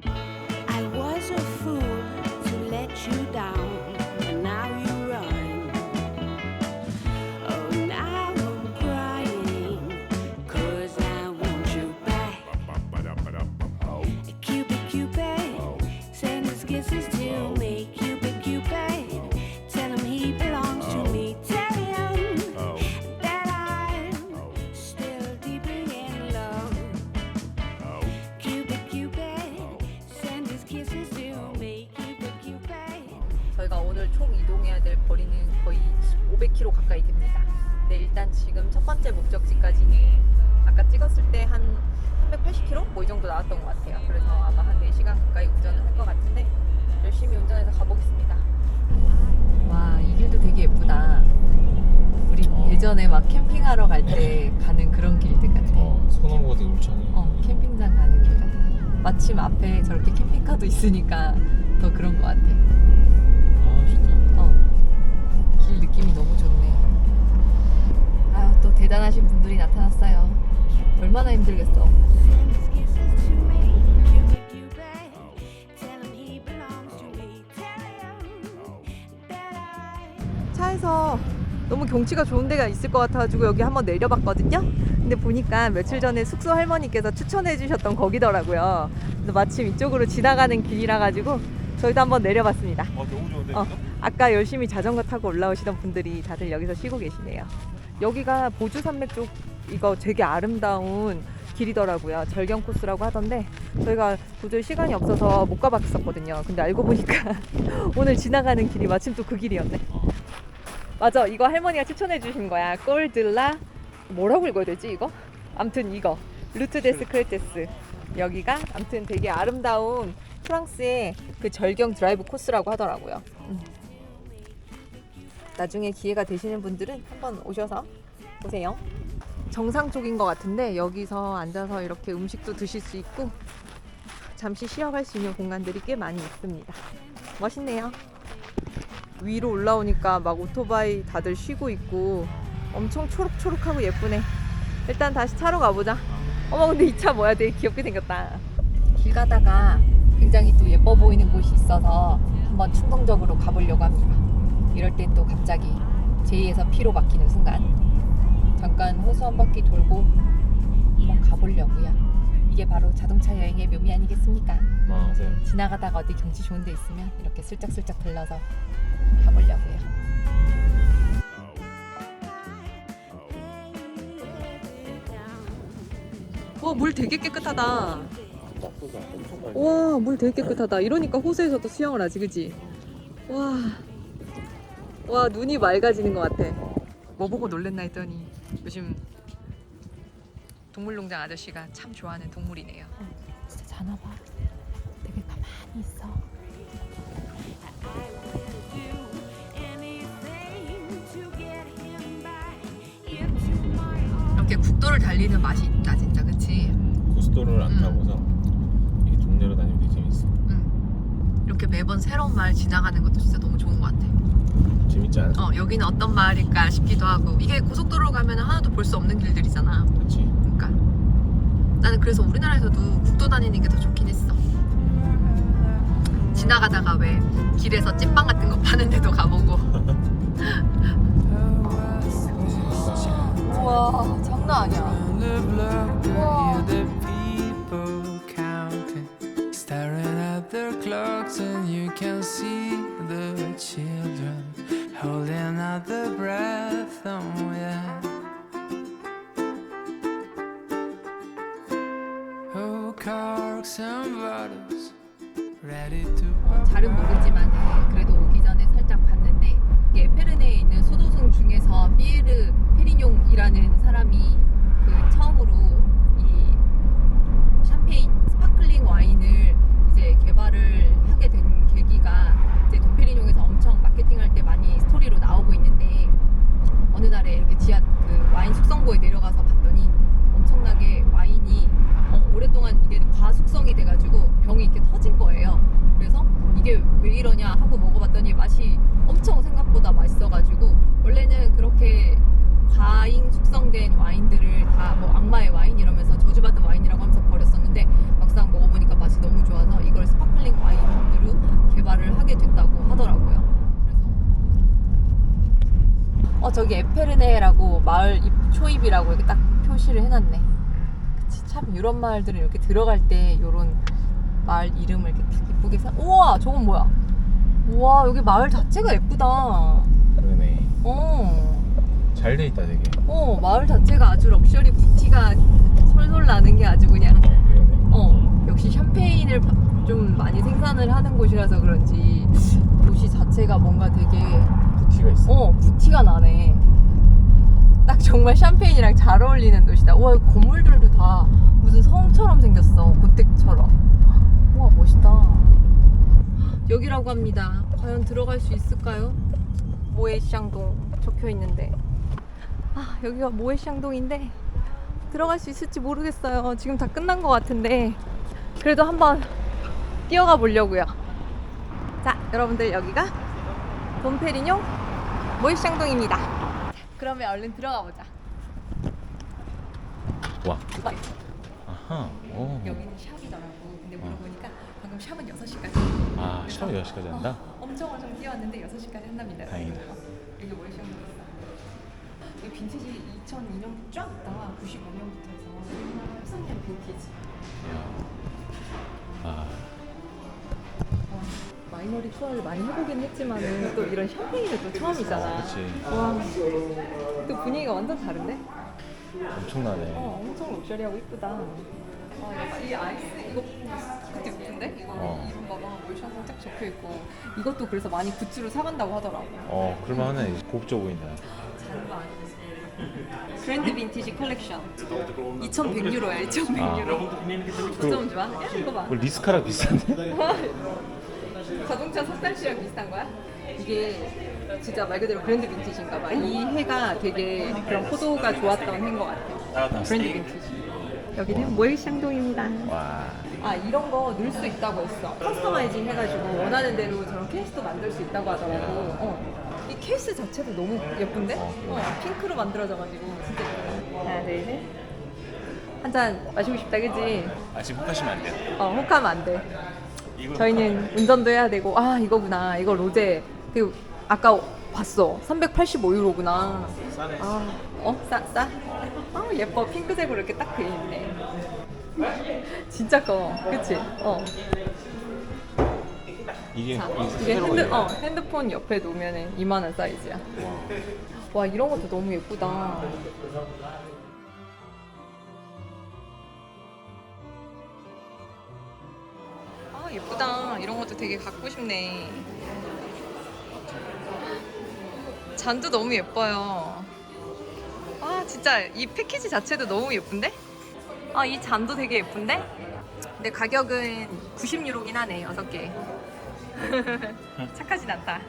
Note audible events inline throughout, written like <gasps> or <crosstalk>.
you 정도 나왔던 것 같아요. 그래서 아마 한 4시간 가까이 운전을 할 것 같은데 열심히 운전해서 가보겠습니다. 와, 이 길도 되게 예쁘다. 우리 예전에 막 캠핑하러 갈 때 가는 그런 길들 같아. 어, 소나무가 울창해. 어, 캠핑장 가는 길 같다. 마침 앞에 저렇게 캠핑카도 있으니까 더 그런 것 같아. 아, 좋다. 어, 길 느낌이 너무 좋네. 아유, 또 대단하신 분들이 나타났어요. 얼마나 힘들겠어. 너무 경치가 좋은 데가 있을 것 같아가지고 여기 한번 내려봤거든요. 근데 보니까 며칠 전에 숙소 할머니께서 추천해 주셨던 거기더라고요. 그래서 마침 이쪽으로 지나가는 길이라 가지고 저희도 한번 내려봤습니다. 아, 너무 좋은데, 어? 아까 열심히 자전거 타고 올라오시던 분들이 다들 여기서 쉬고 계시네요. 여기가 보주산맥 쪽 이거 되게 아름다운 길이더라고요. 절경 코스라고 하던데 저희가 도저히 시간이 없어서 못 가봤었거든요. 근데 알고 보니까 <laughs> 오늘 지나가는 길이 마침 또 그 길이었네. 맞아, 이거 할머니가 추천해 주신 거야. 꼴들라 뭐라고 읽어야 되지 이거? 암튼 이거 루트 데스 크레테스 여기가 암튼 되게 아름다운 프랑스의 그 절경 드라이브 코스라고 하더라고요. 음. 나중에 기회가 되시는 분들은 한번 오셔서 보세요. 정상 쪽인 것 같은데 여기서 앉아서 이렇게 음식도 드실 수 있고 잠시 쉬어갈 수 있는 공간들이 꽤 많이 있습니다. 멋있네요. 위로 올라오니까 막 오토바이 다들 쉬고 있고 엄청 초록초록하고 예쁘네. 일단 다시 차로 가보자. 어머 근데 이 차 뭐야 되게 귀엽게 생겼다. 길 가다가 굉장히 또 예뻐 보이는 곳이 있어서 한번 충동적으로 가보려고 합니다. 이럴 땐 또 갑자기 제2에서 P로 바뀌는 순간 잠깐 호수 한 바퀴 돌고 한번 가보려고요. 이게 바로 자동차 여행의 묘미 아니겠습니까? 맞아요. 지나가다가 어디 경치 좋은 데 있으면 이렇게 슬쩍슬쩍 들러서 가보려고요. 와, 물 되게 깨끗하다. 엄청 많이. 와, 물 되게 깨끗하다. 이러니까 호수에서도 수영을 하지, 그지? 와, 와, 눈이 맑아지는 것 같아. 뭐 보고 놀랬나 했더니 요즘 동물농장 아저씨가 참 좋아하는 동물이네요. 진짜 자나 봐. 되게 가만히 있어. 국도를 달리는 맛이 있다, 진짜, 그치? 고속도로를 안 음. 타고서 이 동네로 다니면 되게 재밌어. 응. 이렇게 매번 새로운 마을 지나가는 것도 진짜 너무 좋은 것 같아. 재밌지 않아? 어, 여기는 어떤 마을일까 싶기도 하고 이게 고속도로 가면 하나도 볼 수 없는 길들이잖아. 그렇지. 그러니까 나는 그래서 우리나라에서도 국도 다니는 게 더 좋긴 했어. 지나가다가 왜 길에서 찐빵 같은 거 파는 데도 가보고. <laughs> 우와, 장난 아니야. Hear the people counting, staring at their clocks, and you can see the children holding out their breath. Oh, yeah. Oh, corks and bottles, ready to. 잘은 모르지만 그래도 오기 전에 살짝 봤는데 이게 에페르네에 있는 소도승 중에서 피에르 페리뇽이라는 사람이 그 처음으로 이 샴페인 스파클링 와인을 이제 개발을 하게 된 계기가 이제 돈페리뇽에서 엄청 마케팅할 때 많이 스토리로 나오고 있는데 어느 날에 이렇게 지하 그 와인 숙성고에 내려가서 봤더니 엄청나게 와인이 어, 오랫동안 이게 과숙성이 돼가지고 병이 이렇게 터진 거예요. 그래서 이게 왜 이러냐 하고 먹어봤더니 맛이 엄청 생각보다 맛있어가지고 원래는 그렇게 과잉 숙성된 와인들을 다 뭐 악마의 와인 이러면서 저주받은 와인이라고 하면서 버렸었는데 여기 에페르네라고 마을 입, 초입이라고 이렇게 딱 표시를 해놨네. 그치, 참 유럽 마을들은 이렇게 들어갈 때 요런 마을 이름을 이렇게 딱 예쁘게 사. 우와, 저건 뭐야? 우와, 여기 마을 자체가 예쁘다. 그러네. 어, 잘 돼 있다 되게. 어, 마을 자체가 아주 럭셔리 부티가 솔솔 나는 게 아주 그냥. 어, 그러네. 어, 역시 샴페인을 파- 좀 많이 생산을 하는 곳이라서 그런지 도시 자체가 뭔가 되게 부티가 있어. 어 부티가 나네. 딱 정말 샴페인이랑 잘 어울리는 도시다. 와 여기 건물들도 다 무슨 성처럼 생겼어. 고택처럼. 와 멋있다. 여기라고 합니다. 과연 들어갈 수 있을까요? 모에샹동 적혀 있는데. 아 여기가 모에샹동인데 들어갈 수 있을지 모르겠어요. 지금 다 끝난 것 같은데 그래도 한번 뛰어가 보려고요. 자 여러분들 여기가 돈페리뇽 모이샹동입니다. 그러면 얼른 들어가 보자. 와. 아하. 오. 여기는 샵이더라고. 근데 물어보니까 방금 샵은 6시까지. 아 샵 6시까지 한다? 엄청 엄청 뛰었는데 6시까지 한답니다. 다행이다. 여기 모이샹동 있어. 여기 빈티지 2002년부터 쫙 있다. 95년부터 해서 13년 빈티지. 아 와, 마이너리 투어를 많이 해보긴 했지만은 또 이런 샴페인은 또 처음이잖아. 그치. 와, 또 분위기가 완전 다른데? 엄청나네. 어, 엄청 럭셔리하고 이쁘다. 아, 이 아이스 이거 그것도 예쁜데? 이거 어. 이름 봐봐. 몰샹송 딱 적혀 있고 이것도 그래서 많이 굿즈로 사간다고 하더라고. 어 그럴만하네. 고급져 보인다. 그랜드 빈티지 컬렉션. 2,100유로야. 2,100유로. 좀 좋아? 야, 이거 봐. 뭐 리스카랑 비슷한데? <laughs> 자동차 석달씨랑 비슷한 거야? 이게 진짜 말 그대로 브랜드 빈티지인가 봐. 이 해가 되게 그런 포도가 좋았던 해인 것 같아. 브랜드 빈티지. 여기는 모일샹동입니다. 와. 아 이런 거 넣을 수 있다고 했어. 커스터마이징 해가지고 원하는 대로 저런 케이스도 만들 수 있다고 하더라고. 어. 이 케이스 자체도 너무 예쁜데? 어, 어, 핑크로 만들어져가지고 진짜 예쁘다. 하나 둘 셋. 한잔 마시고 싶다 그지? 아 지금 혹하시면 안 돼요. 어 혹하면 안 돼. 저희는 운전도 해야 되고 아 이거구나 이거 로제 그 아까 봤어 385유로구나 싸네. 아 어? 싸? 싸? 아 예뻐 핑크색으로 이렇게 딱돼 있네 <laughs> 진짜 커 그치? 어 이게 자, 이게 핸드. 어, 핸드폰 옆에 놓으면 이만한 사이즈야 와 이런 것도 너무 예쁘다 예쁘다. 이런 것도 되게 갖고 싶네. 잔도 너무 예뻐요. 아 진짜 이 패키지 자체도 너무 예쁜데? 아 이 잔도 되게 예쁜데? 근데 가격은 90유로긴 하네 6개. <laughs> 착하진 않다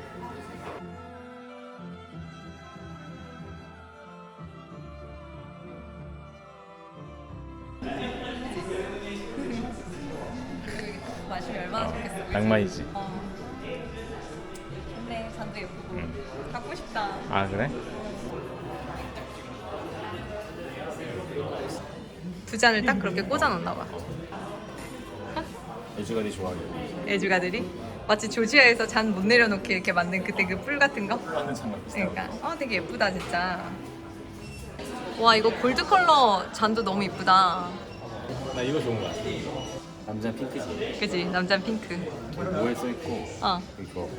낭만이지. 어. 좋네 잔도 예쁘고 응. 갖고 싶다 아 그래? 두 잔을 딱 그렇게 꽂아 놓나 봐 애주가리 좋아하게. 애주가들이 마치 조지아에서 잔 못 내려놓게 이렇게 만든 그때 그 뿔 같은 거 하는 장갑 비슷한 그러니까 어 되게 예쁘다 진짜 와 이거 골드 컬러 잔도 너무 예쁘다 나 이거 좋은 거 같아. 남자 핑크지. 그지? 남자 핑크. 뭐에 써 있고 어. 이거.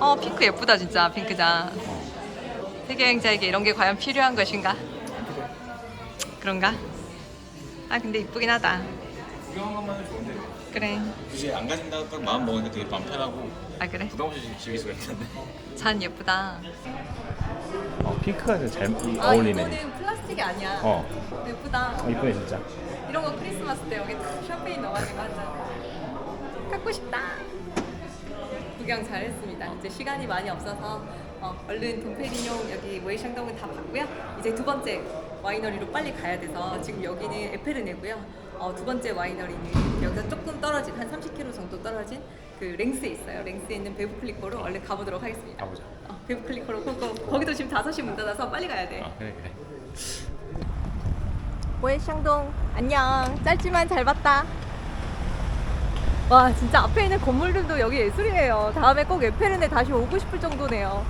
어 핑크 예쁘다 진짜 핑크 잔 세계 여행자에게 이런 게 과연 필요한 것인가? 그런가? 아 근데 이쁘긴 하다. 구경한 것만은 좋은데. 그래. 굳이 안 가진다고 딱 마음 먹으니까 되게 마음 편하고 아 그래? 부담 없이 즐길 수가 있는데. 잔 예쁘다. 어 핑크가 잘아 이거는 플라스틱이 아니야. 어. 예쁘다. 이쁘네 진짜. 이런 거 크리스마스 때 여기 딱 샴페인 넣어가지고 한잔 갖고 싶다. 구경 잘했습니다. 이제 시간이 많이 없어서 어, 얼른 돈페리뇽 여기 웨이샹동은 다 봤고요. 이제 두 번째 와이너리로 빨리 가야 돼서 지금 여기는 에페르네고요. 어, 두 번째 와이너리는 여기서 조금 떨어진 한 30km 정도 떨어진 그 랭스에 있어요. 랭스에 있는 베브클리코로 얼른 가보도록 하겠습니다. 가보자. 어, 베브클리코로 거, 거기도 지금 5시 문 닫아서 빨리 가야 돼. 아 그래 그래. 모해샹동. 안녕. 짧지만 잘 봤다. 와 진짜 앞에 있는 건물들도 여기 예술이에요. 다음에 꼭 에페른에 다시 오고 싶을 정도네요.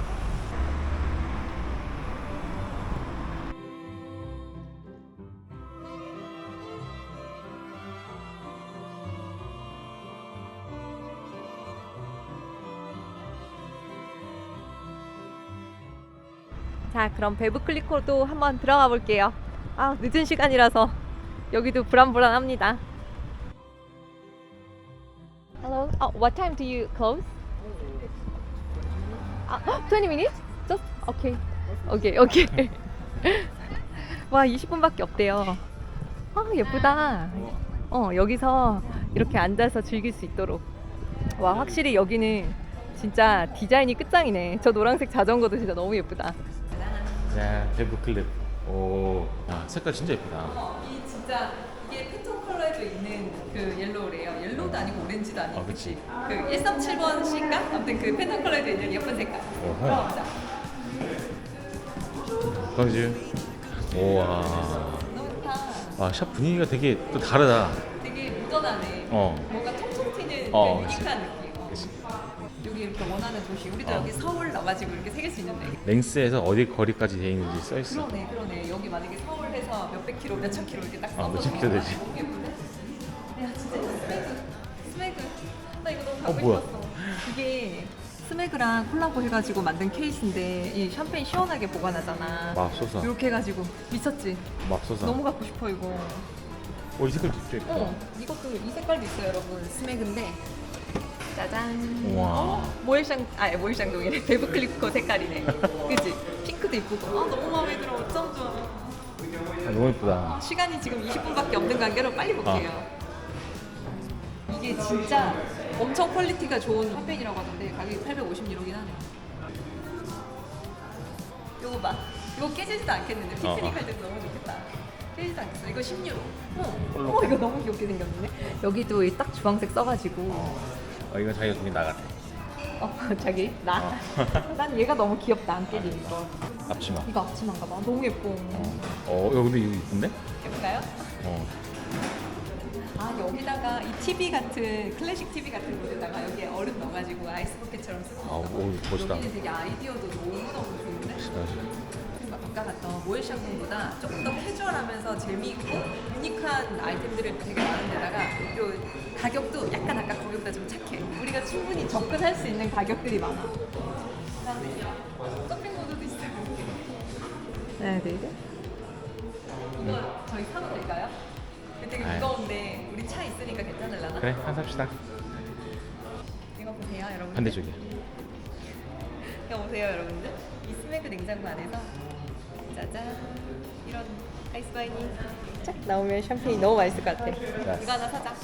자 그럼 배브클리코도 한번 들어가 볼게요. 아, 늦은 시간이라서 여기도 불안불안합니다. Hello. Oh, what time do you close? 아, 20 minutes? Just okay. Okay, okay. <laughs> 와, 20분밖에 없대요. 아, 예쁘다. 어, 여기서 이렇게 앉아서 즐길 수 있도록. 와, 확실히 여기는 진짜 디자인이 끝장이네. 저 노란색 자전거도 진짜 너무 예쁘다. 자, 데브 클립. 오, 야, 색깔 진짜 예쁘다. 어, 이 진짜 이게 팬톤 컬러에도 있는 그 옐로우래요. 옐로우도 아니고 오렌지도 아니고. 아, 그치. 그 137번 C인가? 아무튼 그 팬톤 컬러에도 있는 예쁜 색깔. 어허. 우와. 너무 좋다. 아, 샵 분위기가 되게 또 다르다. 되게 모던하네. 어. 뭔가 톡톡 튀는 어, 그 그치. 유니크한 느낌. 여기 이렇게 원하는 도시. 우리도 어. 여기 서울 나가지고 이렇게 새길 수 있는데. 랭스에서 어디 거리까지 돼 있는지 써 있어. 그러네, 그러네. 여기 만약에 서울에서 몇백 킬로, 몇천 킬로 이렇게 딱 아, 써서. 몇천 킬로 되지. 너무 예쁜데? 야, 진짜 스매그. 스매그. 나 이거 너무 어, 갖고 뭐야? 싶었어. 이게 스매그랑 콜라보 해가지고 만든 케이스인데 이 샴페인 시원하게 보관하잖아. 맙소사. 이렇게 해가지고 미쳤지. 맙소사. 너무 갖고 싶어 이거. 오, 이 색깔 진짜 예쁘다. 어, 이것도 이 색깔도 있어요, 여러분. 스매그인데. 짜잔. 우와. 어, 모엘샹, 아, 모엘샹동이래. 베브 클리코 <laughs> 색깔이네. 그치? 핑크도 이쁘고. 아, 너무 마음에 들어. 어쩜 좋아. 아, 너무 예쁘다. 시간이 지금 20분밖에 없는 관계로 빨리 볼게요. 이게 진짜 엄청 퀄리티가 좋은 샴페인이라고 하던데 가격이 850유로긴 하네. 요거 봐. 이거 깨지지도 않겠는데 어, 어. 피크닉 할 때도 너무 좋겠다. 깨지지도 않겠어. 이거 10유로. 어. 어, 이거 너무 귀엽게 생겼네. 여기도 이딱 주황색 써가지고. 어, 이건 자기가 돈이 나갔대. 어, <laughs> 자기 나. <laughs> 난 얘가 너무 귀엽다. 안 깨지는 거. 앞치마. 이거 앞치마인가 봐. 너무 예뻐. 어, 야, 근데 이거 이쁜데? 예쁜가요? 어. 아 여기다가 이 TV 같은 클래식 TV 같은 곳에다가 여기에 얼음 넣어가지고 아이스 버킷처럼 쓰고 아, 오, 멋있다. 여기는 되게 아이디어도 너무 너무 좋은데 그리 고 아까 갔던 모엘샹궁보다 조금 더 캐주얼하면서 재미있고 유니크한 아이템들이 되게 많은 데다가 요 가격도 약간 아까 거기보다 좀 착해 우리가 충분히 접근할 수 있는 가격들이 많아 그다음에 서핑보드도 있어요 하나 둘셋 이거 저희 사도 될까요? 되게 아이. 무거운데 우리 차 있으니까 괜찮을라나? 그래, 한 삽시다. 이거 보세요 여러분 반대쪽이야. <laughs> 이거 보세요 여러분들 이 스매그 냉장고 안에서 짜잔. 이런 아이스바인이. 쫙 나오면 샴페인 너무 맛있을 것 같아. 이거 하나 사자.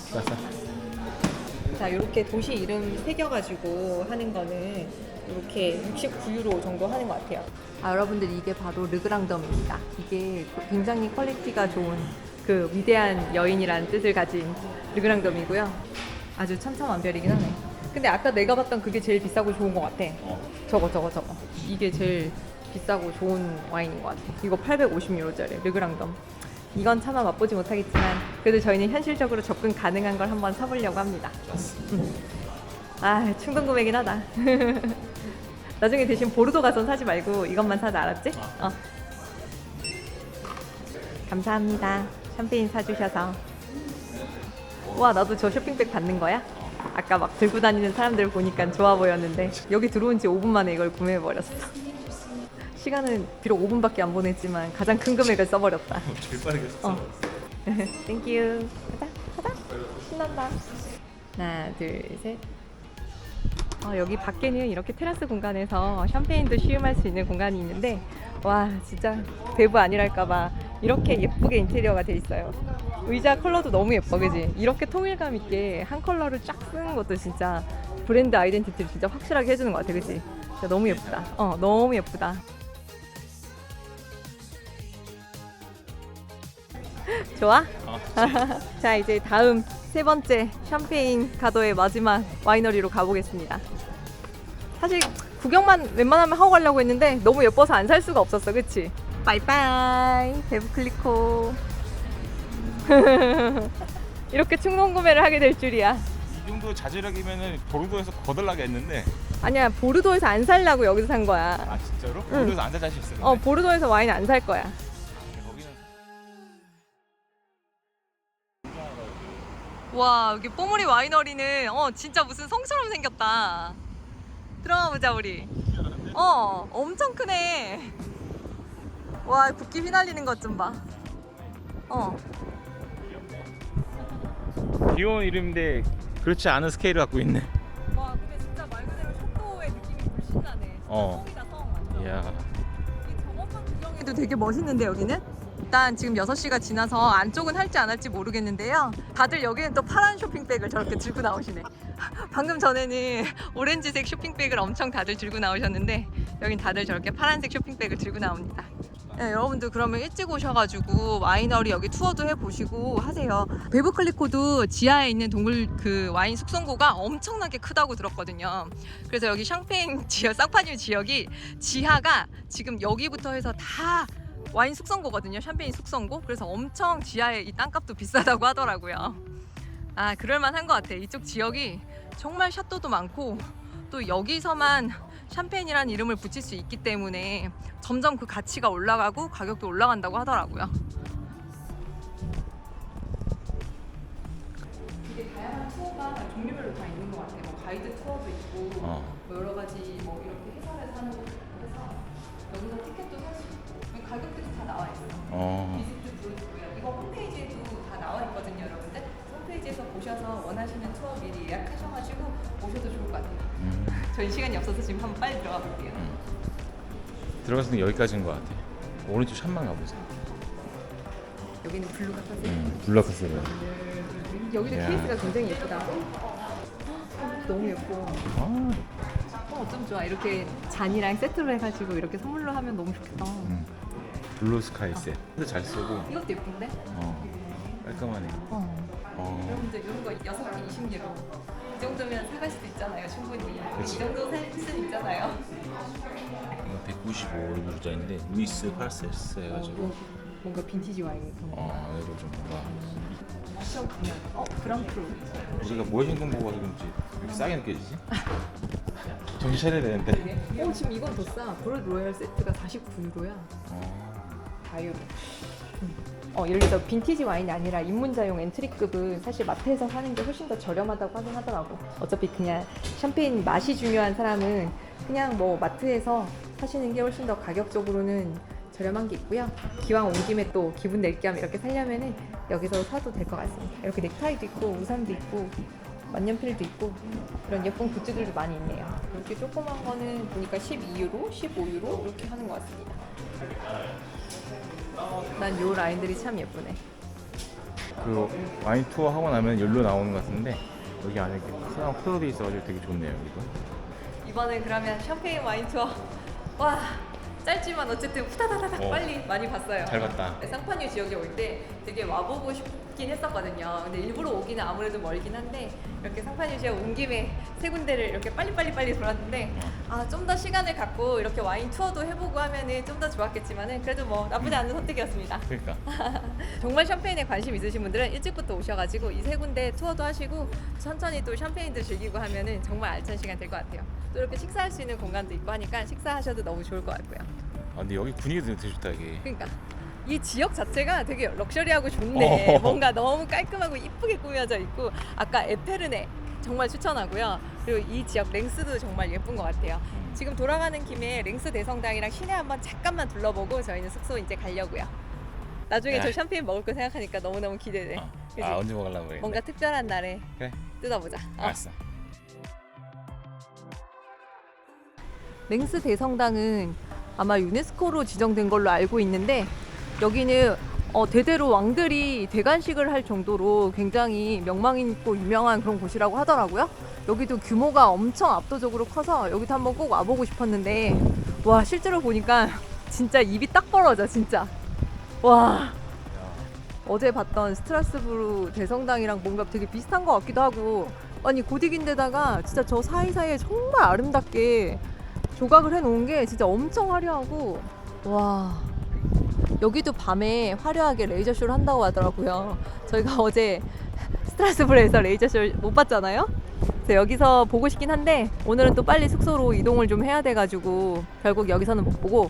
자 이렇게 도시 이름 새겨가지고 하는 거는 이렇게 69유로 정도 하는 것 같아요. 아 여러분들 이게 바로 르그랑덤입니다. 이게 굉장히 퀄리티가 좋은 그 위대한 여인이라는 뜻을 가진 르그랑덤이고요. 아주 천차만별이긴 하네. 근데 아까 내가 봤던 그게 제일 비싸고 좋은 것 같아. 어. 저거 저거 저거. 이게 제일 비싸고 좋은 와인인 것 같아 이거 850유로짜리 르그랑덤 이건 차마 맛보지 못하겠지만 그래도 저희는 현실적으로 접근 가능한 걸 한번 사보려고 합니다 음. 아 충동 구매긴 하다 <laughs> 나중에 대신 보르도 가선 사지 말고 이것만 사자 알았지? 어. 감사합니다 샴페인 사주셔서 와 나도 저 쇼핑백 받는 거야? 아까 막 들고 다니는 사람들 보니까 좋아 보였는데 여기 들어온 지 5분 만에 이걸 구매해 버렸어 시간은 비록 5분밖에 안 보냈지만 가장 큰 금액을 써버렸다. 제일 빠르게 어. <laughs> 땡큐 가자 가자. 신난다. 하나 둘 셋. 어, 여기 밖에는 이렇게 테라스 공간에서 샴페인도 시음할 수 있는 공간이 있는데 와 진짜 배부 아니랄까봐 이렇게 예쁘게 인테리어가 돼 있어요. 의자 컬러도 너무 예뻐 그지? 이렇게 통일감 있게 한 컬러를 쫙 쓰는 것도 진짜 브랜드 아이덴티티를 진짜 확실하게 해주는 것 같아 그지? 진짜 너무 예쁘다. 어 너무 예쁘다 좋아? <laughs> 자 이제 다음 세 번째 샴페인 가도의 마지막 와이너리로 가보겠습니다. 사실 구경만 웬만하면 하고 가려고 했는데 너무 예뻐서 안 살 수가 없었어, 그치? 바이바이 데브클리코 <laughs> 이렇게 충동 구매를 하게 될 줄이야. 이 정도 자제력이면은 보르도에서 거들나게 했는데 아니야 보르도에서 안 살려고 여기서 산 거야. 아 진짜로? 보르도에서 앉아 자실 있어 어 보르도에서 와인 안 살 거야. 와 여기 뽀물이 와이너리는 어 진짜 무슨 성처럼 생겼다 들어가 보자 우리 어 엄청 크네 와 국기 휘날리는 것 좀 봐. 어. 귀여운 이름인데 그렇지 않은 스케일을 갖고 있네. 와 근데 진짜 말 그대로 셔도의 느낌이 물씬 나네. 어. 성이다 성 완전. 이야. 이 저것만 구경해도 되게 멋있는데 여기는? 일단 지금 6시가 지나서 안쪽은 할지 안 할지 모르겠는데요. 다들 여기는 또 파란 쇼핑백을 저렇게 들고 나오시네. <laughs> 방금 전에는 오렌지색 쇼핑백을 엄청 다들 들고 나오셨는데 여긴 다들 저렇게 파란색 쇼핑백을 들고 나옵니다. 네, 여러분들 그러면 일찍 오셔가지고 와이너리 여기 투어도 해보시고 하세요. 베브클리코도 지하에 있는 동물 그 와인 숙성고가 엄청나게 크다고 들었거든요. 그래서 여기 샹페인 지역, 쌍파뉴 지역이 지하가 지금 여기부터 해서 다 와인 숙성고거든요. 샴페인 숙성고. 그래서 엄청 지하에 이 땅값도 비싸다고 하더라고요. 아, 그럴만한 것 같아. 이쪽 지역이 정말 샤또도 많고 또 여기서만 샴페인이라는 이름을 붙일 수 있기 때문에 점점 그 가치가 올라가고 가격도 올라간다고 하더라고요. 되게 다양한 투어가 종류별로 다 있는 것 같아요. 뭐 가이드 투어도 있고 어. 뭐 여러 가지 뭐 어. 이거 홈페이지에도 다 나와 있거든요, 여러분들. 홈페이지에서 보셔서 원하시는 투어 미리 예약하셔가지고 오셔도 좋을 것 같아요. 음. <laughs> 저희 시간이 없어서 지금 한번 빨리 들어가 볼게요. 들어갔을 때 여기까지인 것 같아. 오른쪽 샷만 가보자. 여기는 블루 카페. 음. 블락카스로. 여기도 야. 케이스가 굉장히 예쁘다. <gasps> 너무 예뻐. 아. 어, 좀 좋아. 이렇게 잔이랑 세트로 해가지고 이렇게 선물로 하면 너무 좋겠다. 음. 블루 스카이 셋. 근데 잘 쓰고. 이것도 예쁜데? 어. 깔끔하네. 어. 어. 여러분들 이런 거 여섯 개 20개로 이 정도면 사갈 수도 있잖아요, 충분히. 그치. 이 정도 살수 있잖아요. 이거 195루자인데 루이스 파르세스 해가지고 어, 뭔가 빈티지 와인 그런 거. 어 이거 좀 뭔가 시험 보면 어 그랑프루. 우리가 무엇인건 보고 와서 그런지 이렇게 싸게 느껴지지? 정신 차려야 되는데 어 지금 이건 더 싸. 브롤 로얄 세트가 49유로야. 어. 4유로. 어 예를 들어 빈티지 와인이 아니라 입문자용 엔트리급은 사실 마트에서 사는 게 훨씬 더 저렴하다고 하긴 하더라고. 어차피 그냥 샴페인 맛이 중요한 사람은 그냥 뭐 마트에서 사시는 게 훨씬 더 가격적으로는 저렴한 게 있고요. 기왕 온 김에 또 기분 낼 겸 이렇게 살려면은 여기서 사도 될 것 같습니다. 이렇게 넥타이도 있고 우산도 있고 만년필도 있고 이런 예쁜 굿즈들도 많이 있네요. 이렇게 조그만 거는 보니까 12유로, 15유로 이렇게 하는 것 같습니다. 난 요 라인들이 참 예쁘네. 그 와인 투어 하고 나면 열로 나오는 것 같은데 여기 안에 이렇게 사람 풀어돼 있어가지고 되게 좋네요 이거 이번엔 그러면 샴페인 와인 투어 와 짧지만 어쨌든 후다다다닥 어. 빨리 많이 봤어요. 잘 봤다 쌍파뉴 지역에 올 때 되게 와보고 싶 긴 했었거든요. 근데 일부러 오기는 아무래도 멀긴 한데 이렇게 쌍파뉴 지역 온 김에 세 군데를 이렇게 빨리빨리 빨리 돌았는데 아 좀 더 시간을 갖고 이렇게 와인 투어도 해보고 하면은 좀 더 좋았겠지만은 그래도 뭐 나쁘지 않은 선택이었습니다. 그러니까 <laughs> 정말 샴페인에 관심 있으신 분들은 일찍부터 오셔가지고 이 세 군데 투어도 하시고 천천히 또 샴페인도 즐기고 하면은 정말 알찬 시간 될 것 같아요. 또 이렇게 식사할 수 있는 공간도 있고 하니까 식사하셔도 너무 좋을 것 같고요. 아 근데 여기 분위기도 되게 좋다 이게 그러니까 이 지역 자체가 되게 럭셔리하고 좋네. 어. <laughs> 뭔가 너무 깔끔하고 이쁘게 꾸며져 있고 아까 에페르네 정말 추천하고요. 그리고 이 지역 랭스도 정말 예쁜 것 같아요. 지금 돌아가는 김에 랭스 대성당이랑 시내 한번 잠깐만 둘러보고 저희는 숙소 이제 가려고요. 나중에 저 네. 샴페인 먹을 거 생각하니까 너무너무 기대돼. 어. 그치? 아 언제 먹으려고 그래 뭔가 특별한 날에 그래 뜯어보자. 어. 알았어 랭스 대성당은 아마 유네스코로 지정된 걸로 알고 있는데 여기는 어, 대대로 왕들이 대관식을 할 정도로 굉장히 명망 있고 유명한 그런 곳이라고 하더라고요. 여기도 규모가 엄청 압도적으로 커서 여기도 한번 꼭 와보고 싶었는데 와 실제로 보니까 <laughs> 진짜 입이 딱 벌어져 진짜. 와. 어제 봤던 스트라스부르 대성당이랑 뭔가 되게 비슷한 것 같기도 하고 아니 고딕인데다가 진짜 저 사이사이에 정말 아름답게 조각을 해놓은 게 진짜 엄청 화려하고 와 여기도 밤에 화려하게 레이저 쇼를 한다고 하더라고요. 저희가 어제 스트라스부르에서 레이저 쇼를 못 봤잖아요. 그래서 여기서 보고 싶긴 한데 오늘은 또 빨리 숙소로 이동을 좀 해야 돼가지고 결국 여기서는 못 보고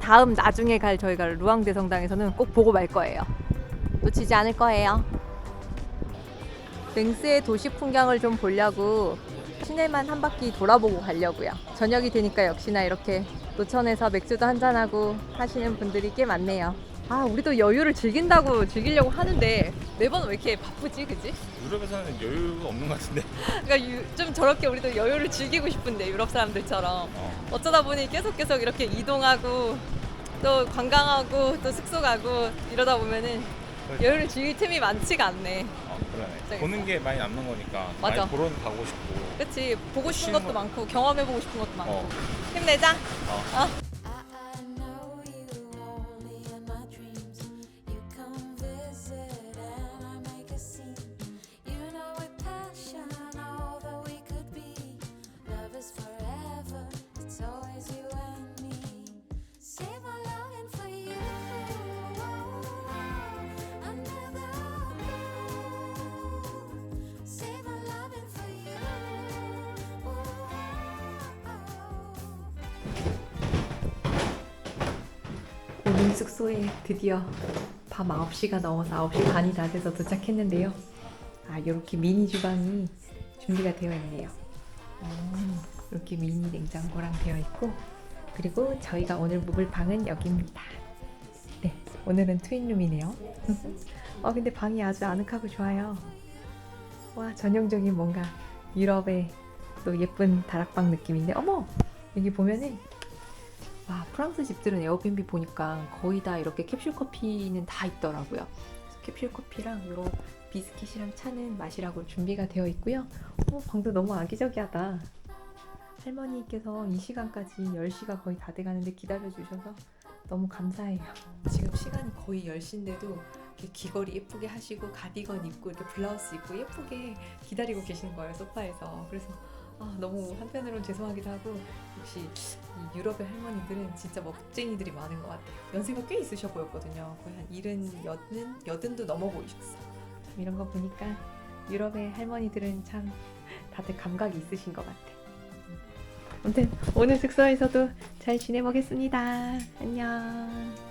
다음 나중에 갈 저희가 루앙 대 성당에서는 꼭 보고 말 거예요. 놓치지 않을 거예요. 랭스의 도시 풍경을 좀 보려고 시내만 한 바퀴 돌아보고 가려고요. 저녁이 되니까 역시나 이렇게 노천에서 맥주도 한잔하고 하시는 분들이 꽤 많네요. 아, 우리도 여유를 즐긴다고 즐기려고 하는데 매번 왜 이렇게 바쁘지, 그지? 유럽에서는 여유가 없는 것 같은데. <laughs> 그러니까 유- 좀 저렇게 우리도 여유를 즐기고 싶은데 유럽 사람들처럼 어. 어쩌다 보니 계속 계속 이렇게 이동하고 또 관광하고 또 숙소 가고 이러다 보면은 여유를 즐길 틈이 많지가 않네. 어, 그러네. 진짜 보는 게 많이 남는 거니까. 맞아. 많이 보러 가고 싶고. 그치 보고 싶은 쉬는 것도 거- 많고 경험해보고 싶은 것도 많고 어. 힘내자. 어. I, 오늘 숙소에 드디어 밤 9시가 넘어서 9시 반이 다 돼서 도착했는데요. 아, 이렇게 미니 주방이 준비가 되어 있네요. 음, 이렇게 미니 냉장고랑 되어 있고, 그리고 저희가 오늘 묵을 방은 여기입니다. 네, 오늘은 트윈룸이네요. <laughs> 어, 근데 방이 아주 아늑하고 좋아요. 와, 전형적인 뭔가 유럽의 또 예쁜 다락방 느낌인데, 어머! 여기 보면은 와 프랑스 집들은 에어비앤비 보니까 거의 다 이렇게 캡슐 커피는 다 있더라고요. 캡슐 커피랑 이런 비스킷이랑 차는 마시라고 준비가 되어 있고요. 어, 방도 너무 아기자기하다. 할머니께서 이 시간까지 10시가 거의 다 돼가는데 기다려주셔서 너무 감사해요. 지금 시간이 거의 10시인데도 이렇게 귀걸이 예쁘게 하시고 가디건 입고 이렇게 블라우스 입고 예쁘게 기다리고 계시는 거예요 소파에서. 그래서 아, 너무 한편으로는 죄송하기도 하고 역시 이 유럽의 할머니들은 진짜 멋쟁이들이 많은 것 같아요. 연세가 꽤 있으셔 보였거든요. 거의 한 일흔, 여든, 여든도 넘어 보이셨어. 참 이런 거 보니까 유럽의 할머니들은 참 다들 감각이 있으신 것 같아. 아무튼 오늘 숙소에서도 잘 지내보겠습니다. 안녕.